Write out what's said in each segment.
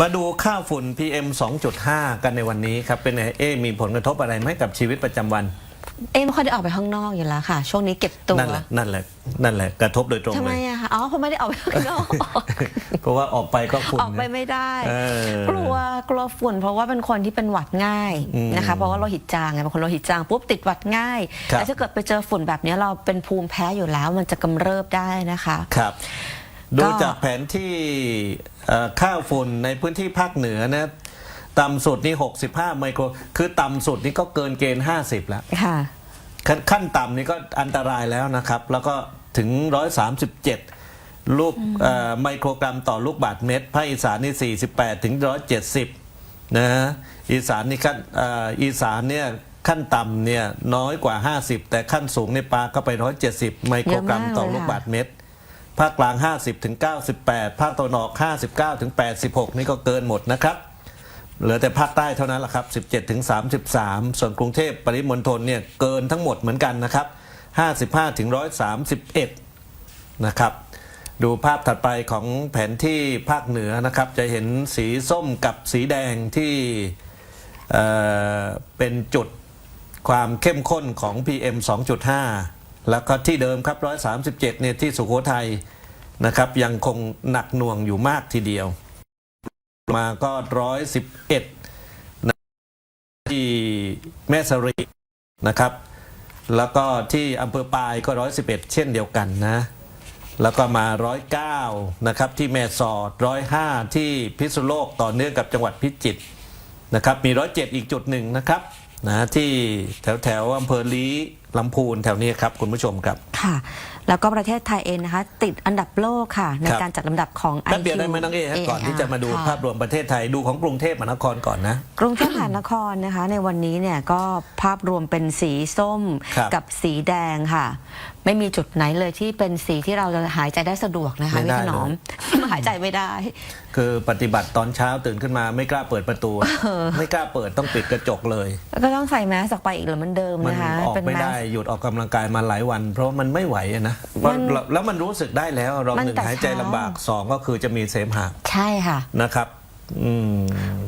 มาดูค่าฝุ่น PM 2.5 กันในวันนี้ครับ เป็นไงเอ๊ะมีผลกระทบอะไรไหมกับชีวิตประจำวัน เอ๊ะไม่ค่อยได้ออกไปข้างนอกอยู่แล้วค่ะ ช่วงนี้เก็บตัว นั่นแหละ นั่นแหละ นั่นแหละ กระทบโดยตรงทำเลไมยอะคะ อ๋อเพราะไม่ได้ออกไปข้างนอก เพราะว่าออกไปก็ฝุ่น ออกไปนะไม่ได้เออกลัว กลัวฝุ่น เพราะว่าเป็นคนที่เป็นหวัดง่ายอืมนะคะ เพราะว่าโลหิตจางไงเป็นคนโลหิตจางปุ๊บติดหวัดง่ายครับแล้วถ้าเกิดไปเจอฝุ่นแบบนี้เราเป็นภูมิแพ้อยู่แล้ว มันจะกำเริบได้นะคะ ครับก็ ดูจากแผนที่เอ่อค่าฝุ่นในพื้นที่ภาคเหนือนะต่ำสุดนี่ 65 ไมโคร คือต่ำสุดนี่ก็เกินเกณฑ์ 50 แล้วค่ะขั้นขั้นต่ำนี่ก็อันตรายแล้วนะครับ แล้วก็ถึง 137 ลูกเอ่อไมโครกรัมต่อลูกบาทเมตรภาคอีสานนี่ 48 ถึง 170 นะฮะอีสานนี่ขั้นเอ่ออีสานเนี่ยขั้นต่ำเนี่ยน้อยกว่า 50 แต่ขั้นสูงในปลาก็ไป 170 ไมโครกรัมต่อลูกบาทเมตร ภาคกลาง 50ถึง98 ภาคตะวันออก 59ถึง86 นี่ก็เกินหมดนะครับเหลือแต่ภาคใต้เท่านั้นแหละครับ 17ถึง33 ส่วนกรุงเทพปริมณฑลเนี่ยเกินทั้งหมดเหมือนกันนะครับ 55ถึง131 นะครับ ดูภาพถัดไปของแผนที่ภาคเหนือนะครับ จะเห็นสีส้มกับสีแดงที่เเป็นจุดความเข้มข้นของ PM 2.5 แล้วก็ที่เดิมครับ 137 เนี่ยที่สุโขทัยนะครับยังคงหนักหน่วงอยู่มากทีเดียว มาก็ 111นะที่แม่สรีนะครับ แล้วก็ที่อำเภอปายก็ 111 เช่นเดียวกันนะ แล้วก็มา 109 นะครับที่แม่สอด 105 ที่พิษณุโลกต่อเนื่องกับจังหวัดพิจิตรนะครับมี 107 อีกจุดหนึ่งนะครับ นะที่แถวแถวๆอำเภอลีลำพูนแถวนี้ครับคุณผู้ชมครับค่ะ แล้วก็ประเทศไทยเองนะคะ ติดอันดับโลกค่ะ ในครับการจัดลำดับของแป๊บ IQ เดียวได้ไหมน้องเอ๋ครับก่อนที่จะมาดูค่ภาพรวมประเทศไทยดูของกรุงเทพมหานครก่อนนะ กรุงเทพมหานครนะคะ ในวันนี้เนี่ยก็ภาพรวมเป็นสีส้มครับกับสีแดงค่ะ ไม่มีจุดไหนเลยที่เป็นสีที่เราจะหายใจได้สะดวกนะคะไม่พี่ได้ถนอมหายใจไม่ได้ คือปฏิบัติตอนเช้าตื่นขึ้นมาไม่กล้าเปิดประตู ไม่กล้าเปิดต้องปิดกระจกเลยแล้วก็ต้องใส่แมสออกไปอีกเหรือมันเดิมมันนะคะออกเป็นไม่แมได้ส หยุดออกกำลังกายมาหลายวัน เพราะมันไม่ไหวอะนะเพราะมันแล้วแล้วมันรู้สึกได้แล้วเรามันหนึ่งแต่หายใจเช้า ลำบากสองก็คือจะมีเสมหะใช่ค่ะ นะครับ อืม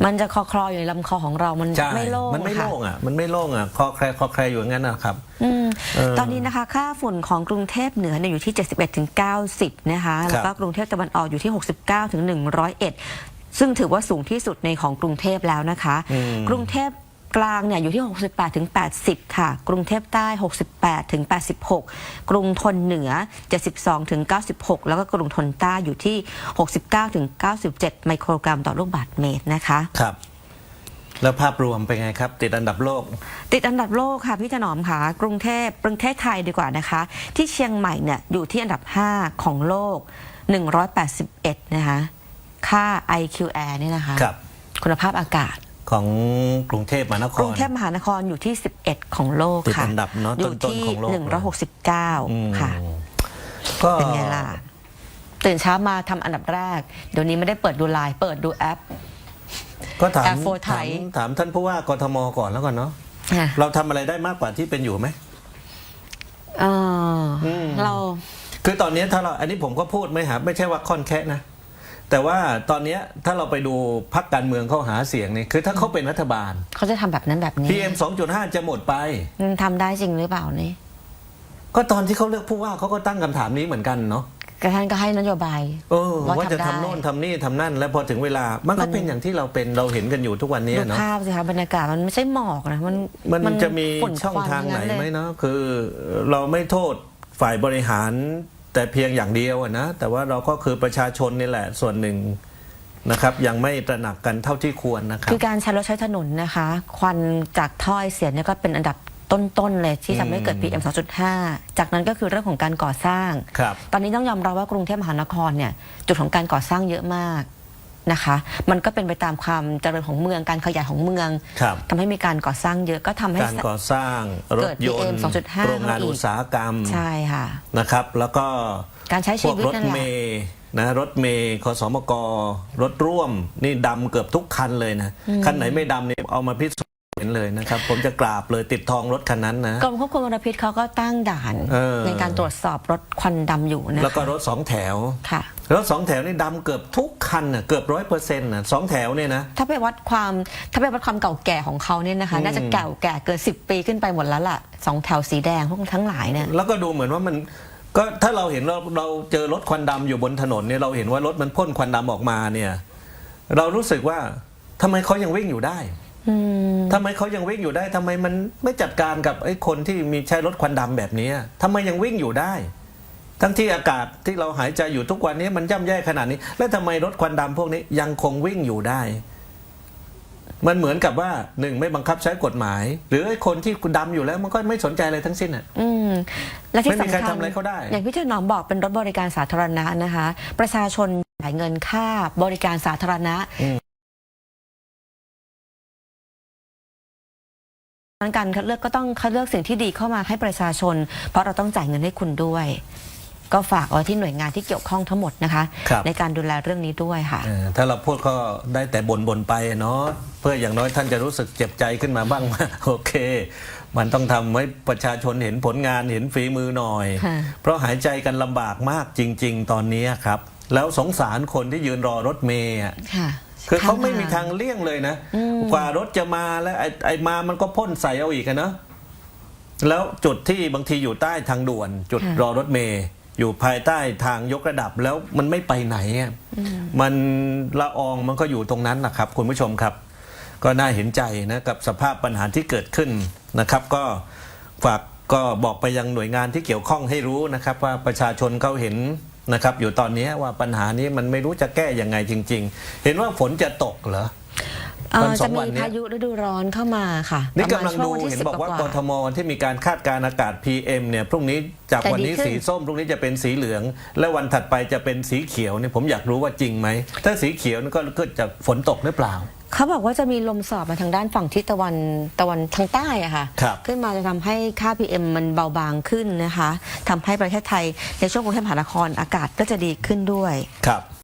มันจะคอคลออยู่ในลำคอของเรามันใช่ไม่โล่งมันไม่ค่ะ โล่งอะ มันไม่โล่งอะคอแครคอแครอยู่อย่างนั้นนะครับ อืมเออตอนนี้นะคะ ค่าฝุ่นของกรุงเทพเหนือเนี่ยอยู่ที่ 71ถึง90 นะคะ แล้วก็กรุงเทพตะวันออกอยู่ที่ 69ถึง101 ซึ่งถือว่าสูงที่สุดในของกรุงเทพแล้วนะคะ อืม กรุงเทพ กลางเนี่ยอยู่ที่ 68ถึง80 ค่ะ กรุงเทพใต้ 68ถึง86 กรุงทนเหนือ 72ถึง96 แล้วก็กรุงทนใต้อยู่ที่ 69ถึง97 ไมโครกรัมต่อลูกบาศก์เมตรนะคะครับแล้วภาพรวมเป็นไงครับ ติดอันดับโลก ติดอันดับโลกค่ะพี่ถนอมค่ะ กรุงเทพกรุงเทพไทยดีกว่านะคะ ที่เชียงใหม่เนี่ยอยู่ที่อันดับ 5 ของโลก 181 นะคะ ค่า IQR เนี่ยนะคะครับคุณภาพอากาศ ของกรุงเทพมหานคกรุรงเทพมหานครอยู่ที่ 11 ของโลกติดค่ะอันดับเนอะอยู่ต้นที่ ๆของโลกอืม169 ค่ะ ก็เป็นไงล่ะ ตื่นเช้ามาทำอันดับแรก เดี๋ยวนี้ไม่ได้เปิดดูไลน์เปิดดูแอป ก็ถาม Air Force ถาม Thai ถามท่านผู้ว่ากทมก่อนแล้วกันเนาะค่ะเราทำอะไรได้มากกว่าที่เป็นอยู่ไหม เอออมเรา คือตอนนี้ถ้าเราอันนี้ผมก็พูดไม่หาไม่ใช่ว่าค่อนแค่นะ แต่ว่าตอนนี้ถ้าเราไปดูพักการเมืองเขาหาเสียงนี่คือถ้าเขาเป็นรัฐบาล เขาจะทำแบบนั้นแบบนี้ PM 2.5 จะหมดไป มันทำได้จริงหรือเปล่านี่ก็ตอนที่เขาเลือกผู้ว่าเขาก็ตั้งคำถามนี้เหมือนกันเนาะกระท่านก็ให้นโยบาย เออว่าว่าจะทำได้ทำโน่นทำนี่ทำนั่น แล้วพอถึงเวลา มันมัก็นเป็นอย่างที่เราเป็นเราเห็นกันอยู่ทุกวันนี้ดูเนาะภาพสิคะบรรยากาศมันไม่ใช่หมอกนะมันมันจะมีฝุ่นช่องควันทางไหนทั้ไหมเลยเนาะคือเราไม่โทษฝ่ายบริหาร แต่เพียงอย่างเดียวอะนะแต่ว่าเราก็คือประชาชนนี่แหละส่วนหนึ่งนะครับยังไม่ตระหนักกันเท่าที่ควรนะครับคือการใช้รถใช้ถนนนะคะ ควันจากถ้อยเสียเนี่ยก็เป็นอันดับต้นๆเลยที่ทำให้เกิด PM 2.5 จากนั้นก็คือเรื่องของการก่อสร้างครับตอนนี้ต้องยอมรับว่ากรุงเทพมหานครเนี่ยจุดของการก่อสร้างเยอะมาก นะคะ มันก็เป็นไปตามความเจริญของเมืองการขยายของเมืองครับทำให้มีการก่อสร้างเยอะก็ทำให้ การก่อสร้างรเกิถดยน PM ต์2.5โรงงานเข้าอีกอุตสาหกรรมใช่ค่ะนะครับ แล้วก็การใช้พชีวกวิตรถนั่นแหเมละย์นะรถเมย์ขสมกรถร่วม นี่ดำเกือบทุกคันเลยนะ คันไหนไม่ดำเนี่ยเอามาพิสูจน์ เห็นเลยนะครับ ผมจะกราบเลยติดทองรถคันนั้นนะ กรมควบคุมมลพิษเขาก็ตั้งด่านเออ ในการตรวจสอบรถควันดำอยู่นะคะแล้วก็รถสองแถว ค่ะ รถสองแถวนี่ดำเกือบทุกคันน่ะเกือบร้อยเปอร์เซ็นต์น่ะสองแถวเนี่ยนะ ถ้าไปวัดความถ้าไปวัดความเก่าแก่ของเขาเนี่ยนะคะอืมน่าจะเก่าแก่เกินสิบปีขึ้นไปหมดแล้วล่ะสองแถวสีแดงพวกทั้งหลายเนี่ย แล้วก็ดูเหมือนว่ามันก็ถ้าเราเห็นเราเราเจอรถควันดำอยู่บนถนนเนี่ยเราเห็นว่ารถมันพ่นควันดำออกมาเนี่ย เรารู้สึกว่าทำไมเขายังวิ่งอยู่ได้อืม ทำไมเขายังวิ่งอยู่ได้ทำไมมันไม่จัดการกับไอ้คนที่มีใช้รถควันดำแบบนี้ทำไมยังวิ่งอยู่ได้ ทั้งที่อากาศที่เราหายใจอยู่ทุกวันนี้มันย่ำแย่ขนาดนี้ แล้วทำไมรถควันดำพวกนี้ยังคงวิ่งอยู่ได้มันเหมือนกับว่าหนึ่งไม่บังคับใช้กฎหมาย หรือไอ้คนที่ดำอยู่แล้วมันก็ไม่สนใจอะไรทั้งสิ้นอะอืมและที่ไม่มีสำใครคัญทำอะไรเขาได้ อย่างที่เจ้าหนอมบอกเป็นรถบริการสาธารณะนะคะ ประชาชนจ่ายเงินค่าบริการสาธารณะ ดังการคัดเลือกก็ต้องคัดเลือกสิ่งที่ดีเข้ามาให้ประชาชน เพราะเราต้องจ่ายเงินให้คุณด้วย ก็ฝากเอาไว้ที่หน่วยงานที่เกี่ยวข้องทั้งหมดนะคะ ครับ ในการดูแลเรื่องนี้ด้วยค่ะ เออถ้าเราพูดก็ได้แต่บ่นบนๆไปเนาะเพื่ออย่างน้อยท่านจะรู้สึกเจ็บใจขึ้นมาบ้างว่า โอเค มันต้องทำให้ประชาชนเห็นผลงานเห็นฝีมือหน่อย ค่ะ เพราะหายใจกันลำบากมากจริง ๆ ตอนนี้ครับ แล้วสงสารคนที่ยืนรอรถเมย์อะ ค่ะ คือเขาไม่มีข้ทางเลี่ยงเลยนะอืมกว่ารถจะมาแล้วไอ้ไอ้มามันก็พ่นใส่เอาอีกอะเนาะแล้วจุดที่บางทีอยู่ใต้ทางด่วน จุดรอรถเมย์อยู่ภายใต้ทางยกระดับแล้วมันไม่ไปไหนอะมันละอองมันก็อยู่ตรงนั้นนะครับ คุณผู้ชมครับ ก็น่าเห็นใจนะกับสภาพปัญหาที่เกิดขึ้นนะครับ ก็ฝากก็บอกไปยังหน่วยงานที่เกี่ยวข้องให้รู้นะครับ ว่าประชาชนเขาเห็น นะครับอยู่ตอนนี้ว่าปัญหานี้มันไม่รู้จะแก้ยังไงจริง ๆ เห็นว่าฝนจะตกเหรอ เอ่อวันสอจะงมีวันเนี้ยพายุฤดูร้อนเข้ามาค่ะนี่ประกำมาณลังช่วดูวันที่เห็นสิบบอกว่ากว่าทมที่มีการคาดการณ์อากาศ PM เนี่ยพรุ่งนี้จากจะดีวันนี้ขึ้นสีส้มพรุ่งนี้จะเป็นสีเหลือง และวันถัดไปจะเป็นสีเขียวเนี่ยผมอยากรู้ว่าจริงไหมถ้าสีเขียวนี่ก็เกิดจากฝนตกหรือเปล่า เขาบอกว่าจะมีลมสอบมาทางด้านฝั่งทิศตะวันตะวันทางใต้อะค่ะ ครับขึ้นมาจะทำให้ค่า PM มันเบาบางขึ้นนะคะทำให้ประเทศไทยในช่วงกรุงเทพมหานครอากาศก็จะดีขึ้นด้วย ครับ